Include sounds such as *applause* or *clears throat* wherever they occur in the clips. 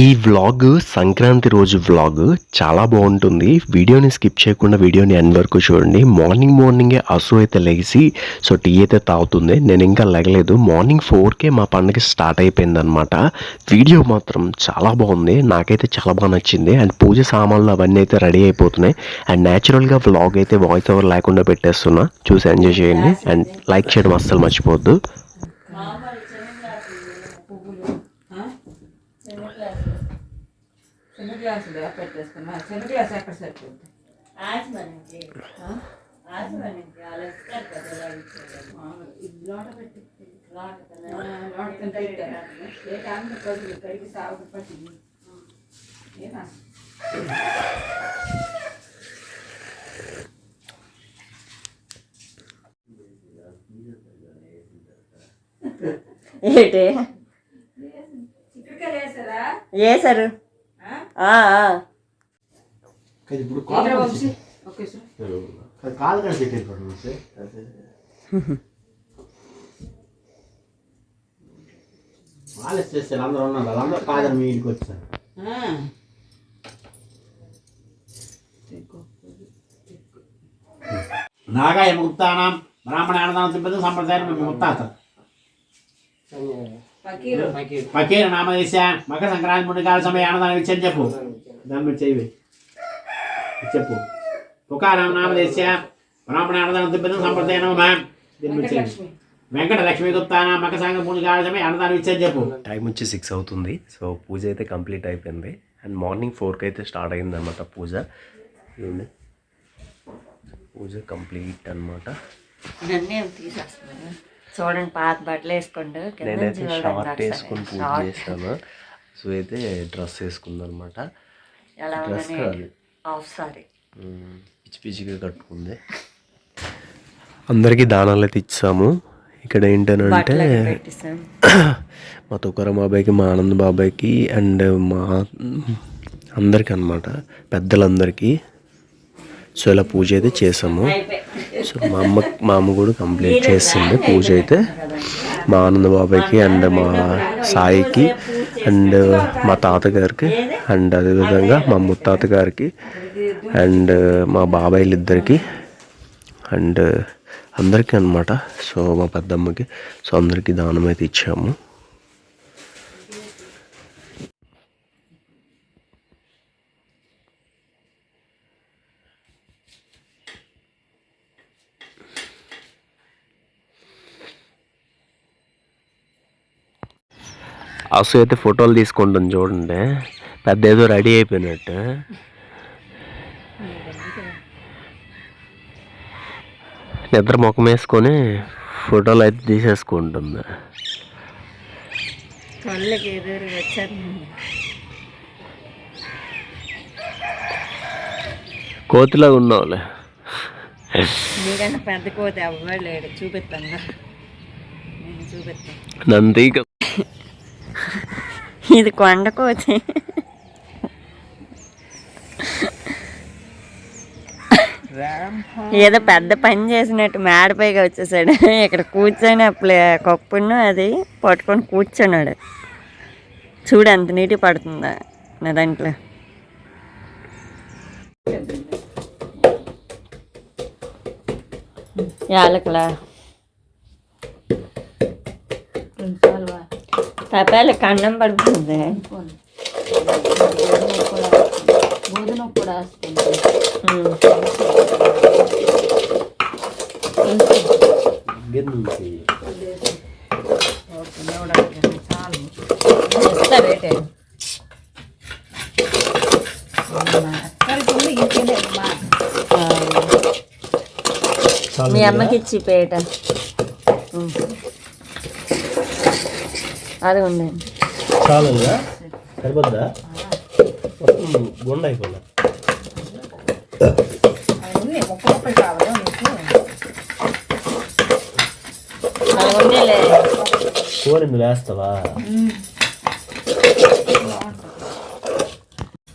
ఈ వ్లాగ్ సంక్రాంతి రోజు వ్లాగ్ చాలా బాగుంటుంది. వీడియోని స్కిప్ చేయకుండా వీడియోని ఎండ్ వరకు చూడండి. మార్నింగ్ మార్నింగే అసు అయితే లేచి సో టీ అయితే తాగుతుంది. నేను ఇంకా లెగలేదు. మార్నింగ్ ఫోర్కే మా పండుగ స్టార్ట్ అయిపోయింది అనమాట వీడియో మాత్రం చాలా బాగుంది. నాకైతే చాలా బాగా నచ్చింది. అండ్ పూజ సామాన్లు అవన్నీ అయితే రెడీ అయిపోతున్నాయి. అండ్ న్యాచురల్గా వ్లాగ్ అయితే వాయిస్ ఓవర్ లేకుండా పెట్టేస్తున్నా. చూసి ఎంజాయ్ చేయండి. అండ్ లైక్ చేయడం అస్సలు మర్చిపోవద్దు. చిన్న గ్లాసులు పెట్టేసుకున్నా. చిన్న గ్లాస్ ఎక్కడ సరిపోద్ది? లోట పెట్టి లోట తింటే. ఏ కాలంలో కొద్దిగా కడిగి సాగు పట్టింది. ఏనా ఏంటి? వేసారా. ఇప్పుడు కాలు కడ పెట్టేది వాళ్ళు చేస్తారు అందరూ ఉన్నారు వాళ్ళందరూ కాదని మీ ఇంటికి వచ్చారు. నాగాయ ముక్తానం బ్రాహ్మణ అన్నదానం తిప్పదు సంప్రదాయం ముత్తాత ఫకీరు. పకీర నామదేశ మకర సంక్రాంతి మూడు కాల సమయ అన్నదానం ఇచ్చని చెప్పు. దాని మీద చెయ్యి చెప్పు. తుకారాం నామదేశ బ్రాహ్మణ అన్నదానం తిప్పదు సంప్రదాయం నమ దీని మీద చెయ్యి వెంకట లక్ష్మీ గుప్తాన మకర సంఘ మూడు కాల సమయ అన్నదానం ఇచ్చని చెప్పు. టైం వచ్చి సిక్స్ అవుతుంది. సో పూజ అయితే కంప్లీట్ అయిపోయింది. అండ్ మార్నింగ్ ఫోర్కి అయితే స్టార్ట్ అయింది అనమాట పూజ పూజ కంప్లీట్ అనమాట చూడండి పాత బట్టలు వేసుకోండి నేనైతే షార్ట్. వేసుకొని పూజ. చేశాను సో అయితే డ్రెస్ వేసుకుంది అనమాట డ్రెస్ కాదు. సారీ పిచ్చి పిచ్చిగా కట్టుకుంది. అందరికీ దానాలు అయితే ఇచ్చాము. ఇక్కడ ఏంటనంటే *clears throat* మా తుకారం బాబాయ్కి మా ఆనంద్ బాబాయ్కి అండ్ మా అందరికి అనమాట పెద్దలందరికీ. సో ఇలా పూజ అయితే చేసాము. సో మా అమ్మ మా అమ్మ కూడా కంప్లీట్ చేసింది పూజ అయితే. మా ఆనంద బాబాయ్కి అండ్ మా సాయికి అండ్ మా తాతగారికి అండ్ అదేవిధంగా మా ముత్తాత గారికి అండ్ మా బాబాయిలిద్దరికి అండ్ అందరికీ అనమాట సో మా పెద్దమ్మకి సో అందరికీ దానం అయితే ఇచ్చాము. అసు అయితే ఫోటోలు తీసుకుంటుంది చూడండి. పెద్ద ఏదో రెడీ అయిపోయినట్టు. నిద్ర ముఖం వేసుకొని ఫోటోలు అయితే తీసేసుకుంటుంది. కోతిలా ఉన్నావులే. పెద్ద కోతి ఎవ్వడు లేడు చూపిస్తాను చూపిస్తాను. నందిక ఇది కొండ కోతి ఏదో పెద్ద పని చేసినట్టు మేడపైగా వచ్చేసాడు. ఇక్కడ కూర్చొని అప్పుడే కప్పును అది పట్టుకొని కూర్చున్నాడు. చూడు ఎంత నీటి పడుతుందా నా దాంట్లో. యాలకులా? తపాలి కన్నం పడుతుంది గోధుమ కూడా మా అమ్మకి ఇచ్చి పేట. అది ఉండండి చాలు సరిపోద్దా? గుండ అయిపోయిందా. కూర ఇందులో వేస్తావా?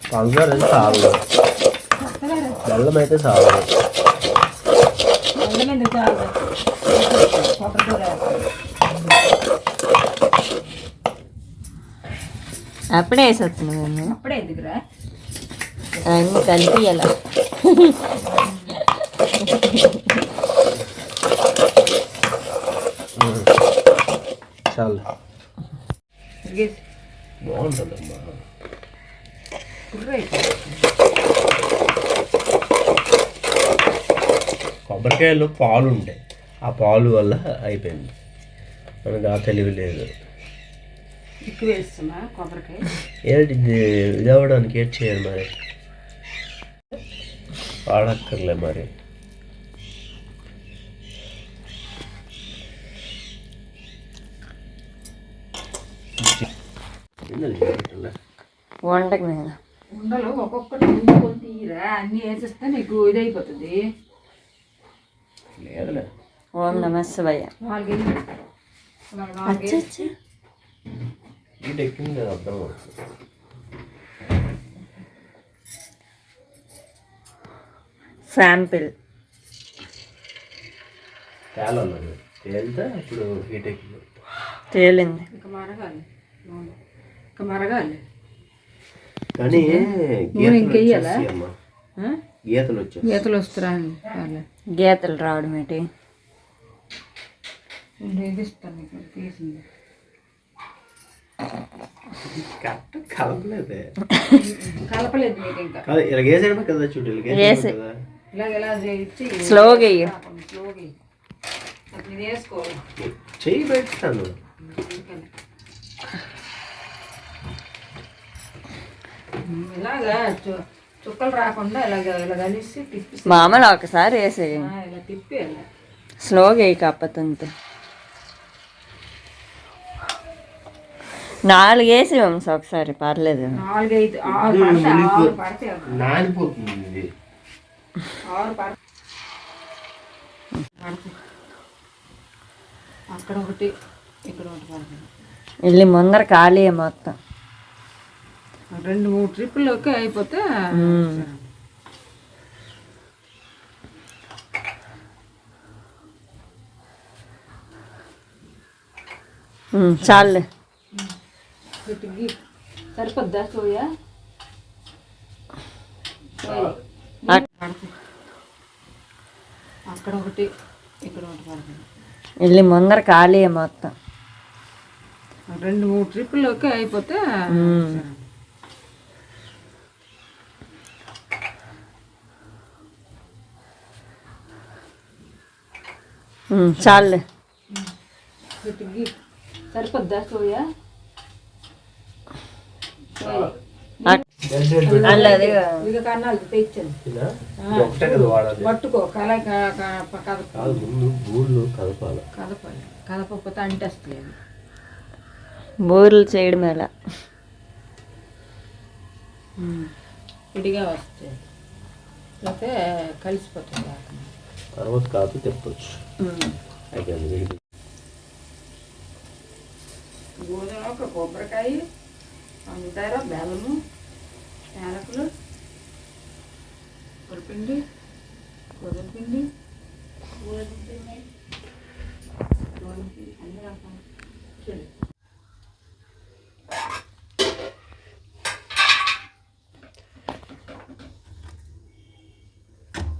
పంచదార అయితే చాలు బెల్లం అయితే చాలు అల్లం ఎందుకు చాలు కొబ్బరి కూర అప్పుడే వేసి వస్తున్నాను అప్పుడే ఎదుగురా అన్నీ కలిపి అలా చాలు బాగుంటుందమ్మా. కొబ్బరికాయలో పాలు ఉంటాయి ఆ పాలు వల్ల అయిపోయింది. మనకు ఆ తెలివి లేదు. ఎక్కువ వేస్తున్నా కొబ్బరికాయ. ఏంటి ఇది ఇది అవ్వడానికి ఏం చేయాలి మరి? వాడక్కర్లే మరి. వండకు నేను. ఉండలు ఒక్కొక్కటి ముందుకొని తీయరా అన్నీ వేసేస్తే నీకు ఇదైపోతుంది. లేదులే. ఓం నమ శివయ్య అచ్చచ్చ. ఇటు ఎక్కింది కదా అర్థం అవుతుంది శాంపిల్. తేలన్నది తేలితే అప్పుడు హీట్ ఎక్కింది తేలింది. ఇంకా మరగాలి. నూనె. ఇంకా మరగాలి. కానీ గీతలు ఇంకెయ్యాలా? వచ్చేస్తాయి అమ్మా. ఆ? గీతలు వచ్చేస్తాయి గీతలు వస్తురా గీతలు రావడం ఏంటి? నేను ఇది ఇస్తాను నీకు తీసింది. కరెక్ట్ కలపలేదే. కలపలేదు మీకు ఇంకా. కాదు ఇలా వేసేయడమే కదా చూడు ఇలా వేసే. వేసేయడమే కదా. ఇలా ఇలా చేయించి స్లోగా వెయ్యి స్లోగా వెయ్యి. అది ఇది వేసుకోవాలి చెయ్యి పెడతాను అందుకని. ఇలాగా చు- చుక్కలు రాకుండా ఇలాగ ఇలా కలిసి తిప్పి మామూలు ఒకసారి వేసేయి. ఆ, ఇలా తిప్పి ఇలా స్లోగా వేయి కాకపోతే నాలుగు వేసి వంశ ఒకసారి పర్లేదు. నాలుగైదు ఆరు పడితే ఆరు పడితే నానిపోతుంది ఇది ఆరు పడితే పడుతుంది. అక్కడ ఒకటి ఇక్కడ ఒకటి పడుతుంది వెళ్ళి ముందర ఖాళీ మొత్తం. రెండు మూడు ట్రిప్పుల్లోకి అయిపోతే మ్మ్. ఉమ్, చాలులే. వీటికి సరిపోద్దా సోయా? అక్- అక్కడ ఒకటి ఇక్కడ ఒకటి పడుతుంది. వెళ్ళి ముందర ఖాళీ మొత్తం. రెండు మూడు ట్రిప్పుల్లోకి అయిపోతే వీటికి సరిపోద్దా సోయా అక్- అల్లది ఇక కన్నాలు తెచ్చాను ఇలా? ఇది ఒకటే కదా వాడాలి పట్టుకో కల క- క- కదప కాదు ముందు బూళ్ళు కలపాలి. కదపాలి కదపకపోతే అంటేస్తలేదు బూరెలు చేయడం ఎలా విడిగా వస్తాయి లేకపోతే కలిసిపోతుంది. తర్వాత కాదు తిప్పొచ్చు. గోధుమ ఒక కొబ్బరికాయ పంచదార బెల్లము యాలకులు పొడిపిండి గోధుమ పిండి గోధుమ పిండి అన్ని రకాలు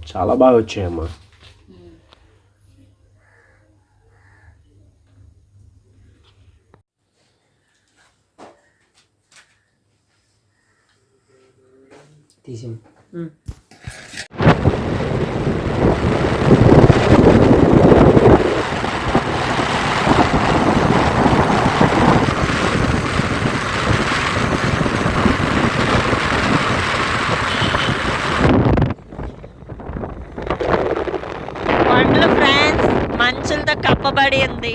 చాలా బాగా వచ్చాయమ్మా పడింది.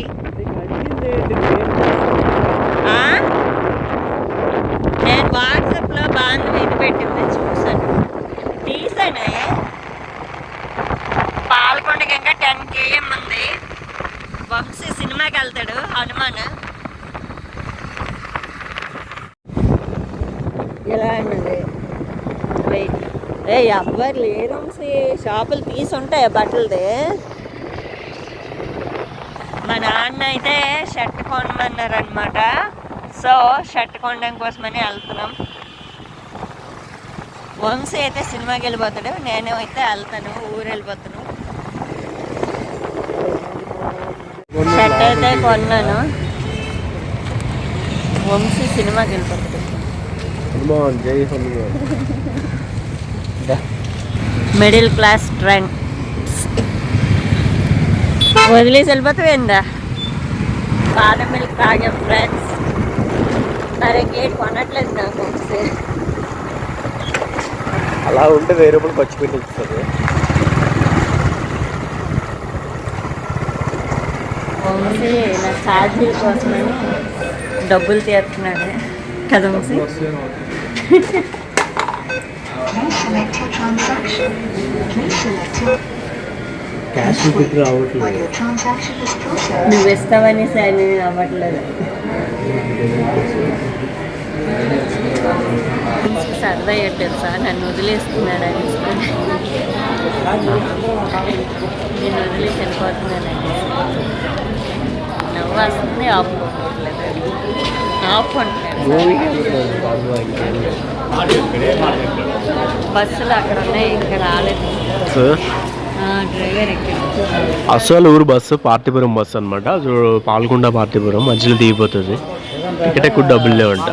నేను వాట్సాప్లో బాగా ఇది పెట్టింది చూసాను తీసానే పాల్కొండకి ఇంకా టెన్ కేఎం ఉంది. వంశీ సినిమాకి వెళ్తాడు హనుమాన్. ఎలా అండి. వెయిట్ ఏ ఎవ్వరు లేరు షాపులు తీసి ఉంటాయా బట్టలది? అయితే షర్ట్ కొనమన్నారనమాట. సో షర్ట్ కొనడం కోసమని వెళ్తున్నాం. వంశీ అయితే సినిమాకి వెళ్ళిపోతాడు నేను అయితే వెళ్తాను ఊరు వెళ్ళిపోతాను. షర్ట్ అయితే కొన్నాను. వంశీ సినిమాకి వెళ్ళిపోతాడు. మిడిల్ క్లాస్ ట్రెండ్ వదిలేసి వెళ్ళిపోతావు పాల మిల్క్ తాగే ఫ్రెండ్స్ సరే గేట్ కొనట్లేదు నాకు ఒకసారి. అలా ఉంటే వెయ్యి రూపాయలు ఖర్చు పెట్టి ఇస్తుంది వంశీ నా ఛార్జీల కోసమని డబ్బులు తీరుతున్నాడు కదా Vamsi your *laughs* transaction. Please select your cash While రావట్లేదు. నువ్వు ఇస్తావని సరే నేను అవ్వట్లేదు సరదా సార్ నన్ను వదిలేస్తున్నాడు అనేసి నేను వదిలేసి వెళ్ళిపోతున్నాను నవ్వు వస్తుంది ఆఫ్ బస్సులు అక్కడ ఉన్నాయి ఇంకా రాలేదు. అసలు ఊరు బస్సు పార్టీపురం బస్సు అనమాట పాల్గొండ పార్టీపురం మధ్యలో దిగిపోతుంది. టికెట్ ఎక్కువ డబ్బులు లేవంట.